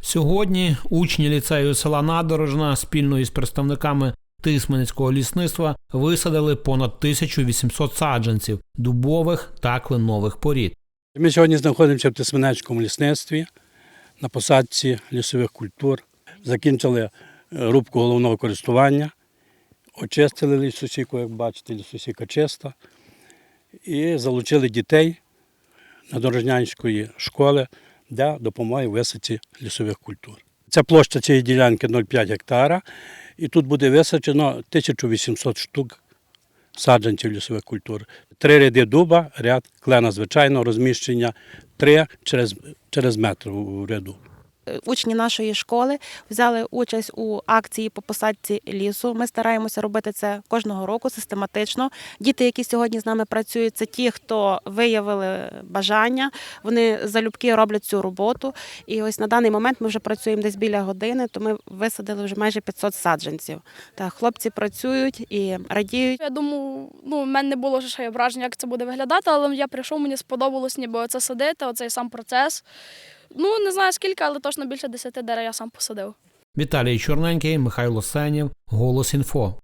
Сьогодні учні ліцею села Надорожна спільно із представниками Тисменецького лісництва висадили понад 1800 саджанців дубових та кленових порід. Ми сьогодні знаходимося в Тисменецькому лісництві на посадці лісових культур. Закінчили е, рубку головного користування, очистили лісосіку, як бачите, лісосіка чиста. І залучили дітей Надорожнянської школи для допомоги висадці лісових культур. Ця площа цієї ділянки 0,5 гектара, і тут буде висаджено 1800 штук саджанців лісових культур. Три ряди дуба, ряд клена звичайного розміщення, три через, через метр у ряду. Учні нашої школи взяли участь у акції по посадці лісу. Ми стараємося робити це кожного року систематично. Діти, які сьогодні з нами працюють, це ті, хто виявили бажання. Вони залюбки роблять цю роботу. І ось на даний момент ми вже працюємо десь біля години, то ми висадили вже майже 500 саджанців. Так, хлопці працюють і радіють. Я думаю, ну, в мене не було ще враження, як це буде виглядати, але я прийшов, мені сподобалось ніби оце садити, оцей сам процес. Ну, не знаю скільки, але точно більше 10 дерев я сам посадив. Віталій Чорненький, Михайло Сенєв, Голос інфо.